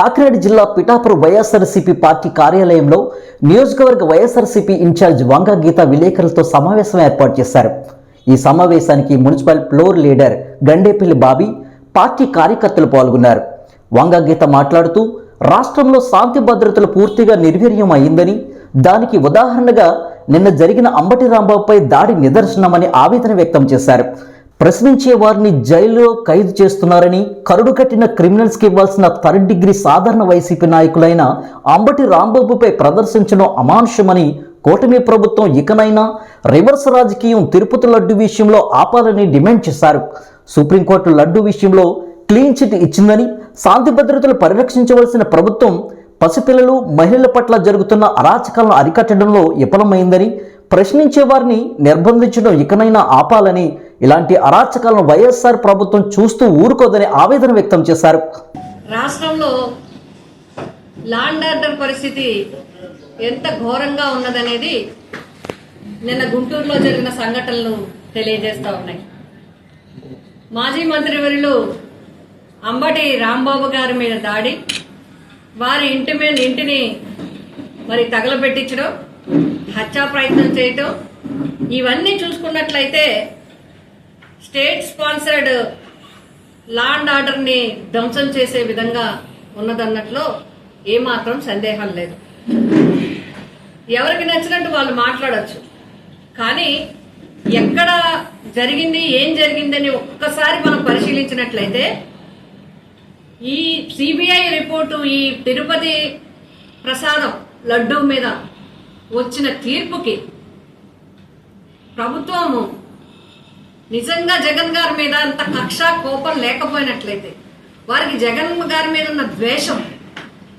కాకినాడ జిల్లా పిఠాపురం వైఎస్ఆర్సీపీ పార్టీ కార్యాలయంలో నియోజకవర్గ వైఎస్ఆర్సీపీ ఇన్ఛార్జ్ వంగ గీత విలేకరులతో సమావేశం ఏర్పాటు చేశారు. ఈ సమావేశానికి municipal floor leader Gandepalli Bobby party కార్యకర్తలు పాల్గొన్నారు. వంగ గీత మాట్లాడుతూ రాష్ట్రంలో శాంతి భద్రతలు పూర్తిగా నిర్వీర్యం అయిందని దానికి ఉదాహరణగా నిన్న జరిగిన అంబటి రాంబాబుపై దాడి నిదర్శనమని ఆవేదన వ్యక్తం చేశారు. ప్రశ్నించే వారిని జైల్లో ఖైదు చేస్తున్నారని కరుడు కట్టిన క్రిమినల్స్కి ఇవ్వాల్సిన థర్డ్ డిగ్రీ సాధారణ వైసీపీ నాయకులైన అంబటి రాంబాబుపై ప్రదర్శించడం అమానుషమని కూటమి ప్రభుత్వం ఇకనైనా రివర్స్ రాజకీయం తిరుపతి లడ్డు విషయంలో ఆపాలని డిమాండ్ చేశారు. సుప్రీంకోర్టు లడ్డు విషయంలో క్లీన్ చిట్ ఇచ్చిందని శాంతి భద్రతలు పరిరక్షించవలసిన ప్రభుత్వం పసిపిల్లలు మహిళల పట్ల జరుగుతున్న అరాచకాలను అరికట్టడంలో విఫలమైందని ప్రశ్నించే వారిని నిర్బంధించడం ఇకనైనా ఆపాలని ఇలాంటి అరాచకాలను వైఎస్ఆర్ ప్రభుత్వం చూస్తూ ఊరుకోదని ఆవేదన వ్యక్తం చేశారు. రాష్ట్రంలో లాండ్ ఆర్డర్ పరిస్థితి ఎంత ఘోరంగా ఉన్నదనేది నిన్న గుంటూరులో జరిగిన సంఘటనలు తెలియజేస్తూ ఉన్నాయి. మాజీ మంత్రివర్యులు అంబటి రాంబాబు గారి మీద దాడి వారి ఇంటి మీద ఇంటిని మరి తగలబెట్టించడం హత్యా ప్రయత్నం చేయటం ఇవన్నీ చూసుకున్నట్లయితే స్టేట్ స్పాన్సర్డ్ లాండ్ ఆర్డర్ని ధ్వంసం చేసే విధంగా ఉన్నదన్నట్లో ఏమాత్రం సందేహం లేదు. ఎవరికి నచ్చినట్టు వాళ్ళు మాట్లాడచ్చు. కానీ ఎక్కడ జరిగింది ఏం జరిగిందని ఒక్కసారి మనం పరిశీలించినట్లయితే ఈ సిబిఐ రిపోర్టు ఈ తిరుపతి ప్రసాదం లడ్డూ మీద వచ్చిన తీర్పుకి ప్రభుత్వము నిజంగా జగన్ గారి మీద అంత కక్ష కోపం లేకపోయినట్లయితే వారికి జగన్ గారి మీద ఉన్న ద్వేషం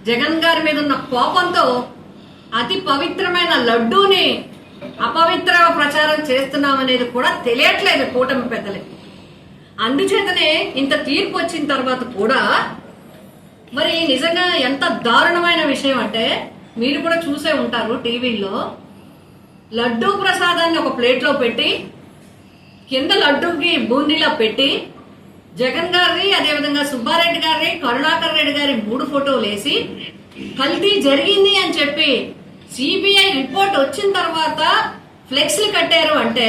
జగన్ గారి మీద ఉన్న కోపంతో అతి పవిత్రమైన లడ్డూని అపవిత్ర ప్రచారం చేస్తున్నామనేది కూడా తెలియట్లేదు కూటమి పెద్దలకి అందుచేతనే ఇంత తీర్పు వచ్చిన తర్వాత కూడా మరి నిజంగా ఎంత దారుణమైన విషయం అంటే మీరు కూడా చూసే ఉంటారు టీవీలో లడ్డూ ప్రసాదాన్ని ఒక ప్లేట్లో పెట్టి కింద లడ్డూకి బూందీలా పెట్టి జగన్ గారిని అదేవిధంగా సుబ్బారెడ్డి గారిని కరుణాకర్ రెడ్డి గారి మూడు ఫోటోలు వేసి కల్తీ జరిగింది అని చెప్పి సిబిఐ రిపోర్ట్ వచ్చిన తర్వాత ఫ్లెక్స్లు కట్టారు అంటే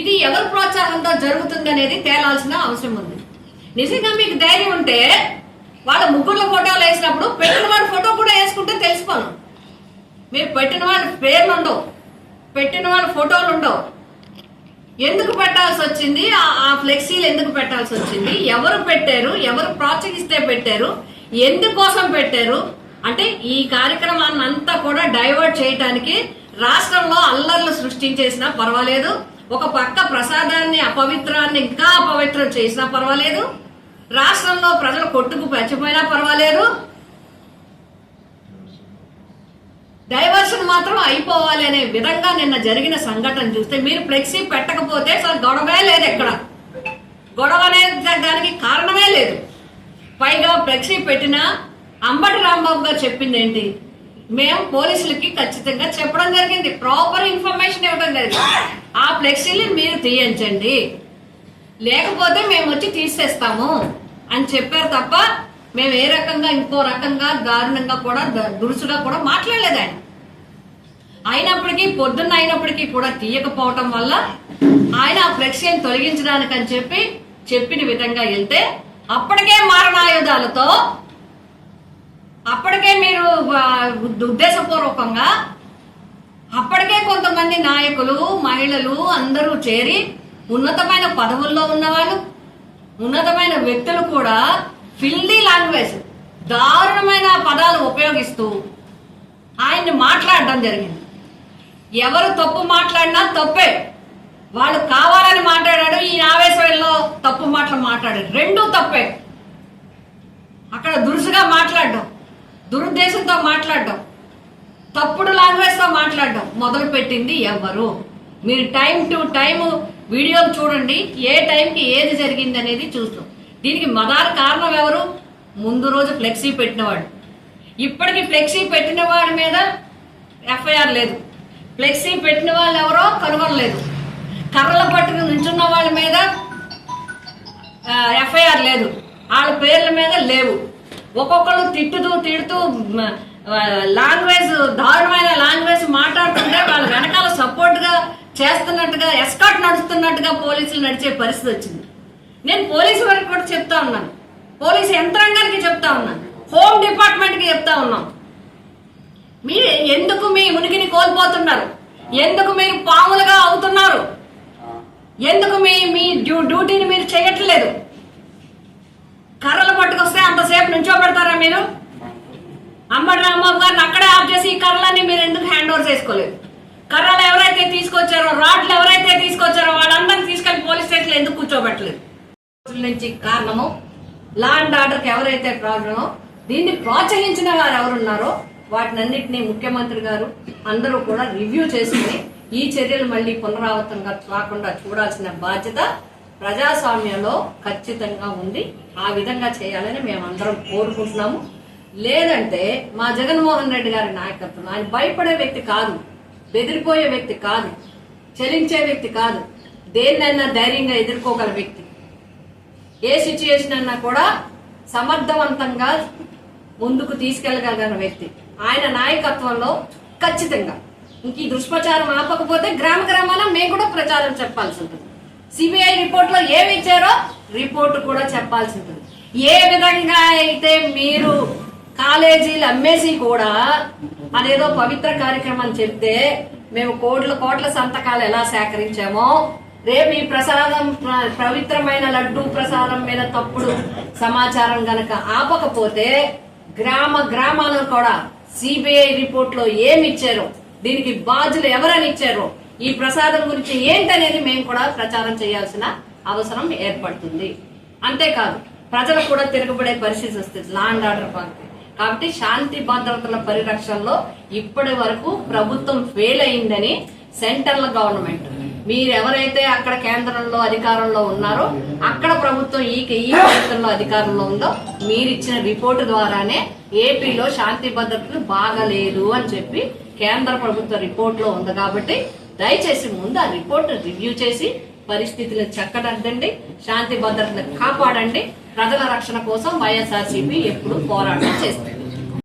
ఇది ఎవరి ప్రోత్సాహంతో జరుగుతుంది అనేది తేలాల్సిన అవసరం ఉంది. నిజంగా మీకు ధైర్యం ఉంటే వాళ్ళ ముగ్గురు ఫోటోలు వేసినప్పుడు పెట్టిన వాడి ఫోటో కూడా వేసుకుంటే తెలుసుకోను. మీరు పెట్టిన వాడి పేర్లు ఉండవు. పెట్టిన వాళ్ళ ఫోటోలు ఉండవు. ఎందుకు పెట్టాల్సి వచ్చింది? ఆ- ఫ్లెక్సీలు ఎందుకు పెట్టాల్సి వచ్చింది? ఎవరు పెట్టారు? ఎవరు ప్రోత్సహిస్తే పెట్టారు? ఎందుకోసం పెట్టారు? అంటే ఈ కార్యక్రమాన్ని అంతా కూడా డైవర్ట్ చేయడానికి రాష్ట్రంలో అల్లర్లు సృష్టించేసినా పర్వాలేదు. ఒక పక్క ప్రసాదాన్ని అపవిత్రాన్ని ఇంకా అపవిత్రం చేసినా పర్వాలేదు. రాష్ట్రంలో ప్రజలు కొట్టుకు పెంచిపోయినా పర్వాలేదు. డైవర్షన్ మాత్రం అయిపోవాలి అనే విధంగా నిన్న జరిగిన సంఘటన చూస్తే మీరు ఫ్లెక్సీ పెట్టకపోతే అసలు గొడవే లేదు ఎక్కడ? గొడవ అనేది దానికి కారణమే లేదు. పైగా ఫ్లెక్సీ పెట్టిన అంబటి రాంబాబు గారు చెప్పింది ఏంటి? మేము పోలీసులకి ఖచ్చితంగా చెప్పడం జరిగింది. ప్రాపర్ ఇన్ఫర్మేషన్ ఇవ్వడం జరిగింది. ఆ ఫ్లెక్సీని మీరు తీయించండి. లేకపోతే మేము వచ్చి తీసేస్తాము అని చెప్పారు తప్ప మేము ఏ రకంగా ఇంకో రకంగా దారుణంగా కూడా ద- దురుసుగా కూడా మాట్లాడలేదు ఆయన. అయినప్పటికీ పొద్దున్న అయినప్పటికీ కూడా తీయకపోవటం వల్ల ఆయన ఆ ఫ్లెక్సీని తొలగించడానికి అని చెప్పి చెప్పిన విధంగా వెళ్తే అప్పటికే మారణాయుధాలతో అప్పటికే మీరు ఉద్దేశపూర్వకంగా అప్పటికే కొంతమంది నాయకులు మహిళలు అందరూ చేరి ఉన్నతమైన పదవుల్లో ఉన్నవాళ్ళు ఉన్నతమైన వ్యక్తులు కూడా ఫిల్దీ లాంగ్వేజ్ దారుణమైన పదాలు ఉపయోగిస్తూ ఆయన్ని మాట్లాడడం జరిగింది. ఎవరు తప్పు మాట్లాడినా తప్పే. వాళ్ళు కావాలని మాట్లాడాడు ఈ ఆవేశంలో తప్పు మాటలు మాట్లాడాడు. రెండూ తప్పే. అక్కడ దురుసుగా మాట్లాడడం దురుద్దేశంతో మాట్లాడడం తప్పుడు లాంగ్వేజ్తో మాట్లాడడం మొదలు పెట్టింది ఎవరు? మీరు టైం టు టైం వీడియోలు చూడండి ఏ టైంకి ఏది జరిగింది అనేది చూస్తాం దీనికి మదార కారణం ఎవరు? ముందు రోజు ఫ్లెక్సీ పెట్టినవాడు. ఇప్పటికి ఫ్లెక్సీ పెట్టిన వాడి మీద ఎఫ్ఐఆర్ లేదు. ఫ్లెక్సీ పెట్టిన వాళ్ళు ఎవరో కనుగొనలేదు. కర్రల పట్టుకు నించున్న వాళ్ళ మీద ఎఫ్ఐఆర్ లేదు. వాళ్ళ పేర్ల మీద లేవు. ఒక్కొక్కరు తిట్టుతూ తిడుతూ లాంగ్వేజ్ దారుణమైన లాంగ్వేజ్ మాట్లాడుతుంటే వాళ్ళ వెనకాల సపోర్ట్గా చేస్తున్నట్టుగా ఎస్కాట్ నడుస్తున్నట్టుగా పోలీసులు నడిచే పరిస్థితి వచ్చింది. నేను పోలీసు వారికి కూడా చెప్తా ఉన్నాను. పోలీసు యంత్రాంగానికి చెప్తా ఉన్నాను. హోమ్ డిపార్ట్మెంట్కి చెప్తా ఉన్నాం. మీరు ఎందుకు మీ ఉనికిని కోల్పోతున్నారు? ఎందుకు మీరు పాములుగా అవుతున్నారు? ఎందుకు మీ మీ డ్యూ డ్యూటీని మీరు చేయట్లేదు? కర్రలు పట్టుకొస్తే అంతసేపు నుంచో పెడతారా మీరు? అమ్మడి రాంబాబు గారిని అక్కడే ఆఫ్ చేసి ఈ కర్రలన్నీ మీరు ఎందుకు హ్యాండ్ ఓవర్ చేసుకోలేదు? కర్రలు ఎవరైతే తీసుకొచ్చారో రాడ్లు ఎవరైతే తీసుకొచ్చారో వాళ్ళందరినీ తీసుకెళ్ళి పోలీస్ స్టేషన్లో ఎందుకు కూర్చోబెట్టలేదు? నుంచి కారణము లా అండ్ ఆర్డర్కి ఎవరైతే ప్రాబ్లమో దీన్ని ప్రోత్సహించిన వారు ఎవరున్నారో వాటినన్నింటినీ ముఖ్యమంత్రి గారు అందరూ కూడా రివ్యూ చేసుకుని ఈ చర్యలు మళ్ళీ పునరావృతంగా కాకుండా చూడాల్సిన బాధ్యత ప్రజాస్వామ్యంలో ఖచ్చితంగా ఉంది. ఆ విధంగా చేయాలని మేమందరం కోరుకుంటున్నాము. లేదంటే మా జగన్మోహన్ రెడ్డి గారి నాయకత్వం ఆయన భయపడే వ్యక్తి కాదు బెదిరిపోయే వ్యక్తి కాదు చలించే వ్యక్తి కాదు దేన్నైనా ధైర్యంగా ఎదుర్కోగల వ్యక్తి. ఏ సిచ్యుయేషన్ అన్నా కూడా సమర్థవంతంగా ముందుకు తీసుకెళ్ళగలిగిన వ్యక్తి. ఆయన నాయకత్వంలో ఖచ్చితంగా. ఇంక ఈ దుష్ప్రచారం ఆపకపోతే గ్రామ గ్రామాల మేము కూడా ప్రచారం చెప్పాల్సి ఉంటుంది. సిబిఐ రిపోర్ట్లో ఏమి ఇచ్చారో రిపోర్ట్ కూడా చెప్పాల్సి ఉంటుంది. ఏ విధంగా అయితే మీరు కాలేజీలు అమ్మేసి కూడా అదేదో పవిత్ర కార్యక్రమం చెప్తే మేము కోట్ల కోట్ల సంతకాలు ఎలా సేకరించామో రేపు ఈ ప్రసాదం పవిత్రమైన లడ్డు ప్రసాదం మీద తప్పుడు సమాచారం గనక ఆపకపోతే గ్రామ గ్రామాలను కూడా సిబిఐ రిపోర్ట్లో ఏమి ఇచ్చారు దీనికి బాధ్యులు ఎవరని ఇచ్చారో ఈ ప్రసాదం గురించి ఏంటనేది మేము కూడా ప్రచారం చేయాల్సిన అవసరం ఏర్పడుతుంది. అంతేకాదు ప్రజలు కూడా తిరగబడే పరిస్థితి వస్తుంది. లా అండ్ ఆర్డర్ పార్టీ కాబట్టి శాంతి భద్రతల పరిరక్షణలో ఇప్పటి వరకు ప్రభుత్వం ఫెయిల్ అయిందని సెంట్రల్ గవర్నమెంట్ మీరు ఎవరైతే అక్కడ కేంద్రంలో అధికారంలో ఉన్నారో అక్కడ ప్రభుత్వం ఈ ఈ ప్రభుత్వంలో అధికారంలో ఉందో మీరిచ్చిన రిపోర్టు ద్వారానే ఏపీలో శాంతి భద్రతలు బాగలేదు అని చెప్పి కేంద్ర ప్రభుత్వ రిపోర్ట్లో ఉంది కాబట్టి దయచేసి ముందు ఆ రిపోర్ట్ రివ్యూ చేసి పరిస్థితులు చక్కదిద్దండి శాంతి భద్రతను కాపాడండి. ప్రజల రక్షణ కోసం వైఎస్ఆర్సీపీ ఎప్పుడు పోరాటం చేస్తుంది.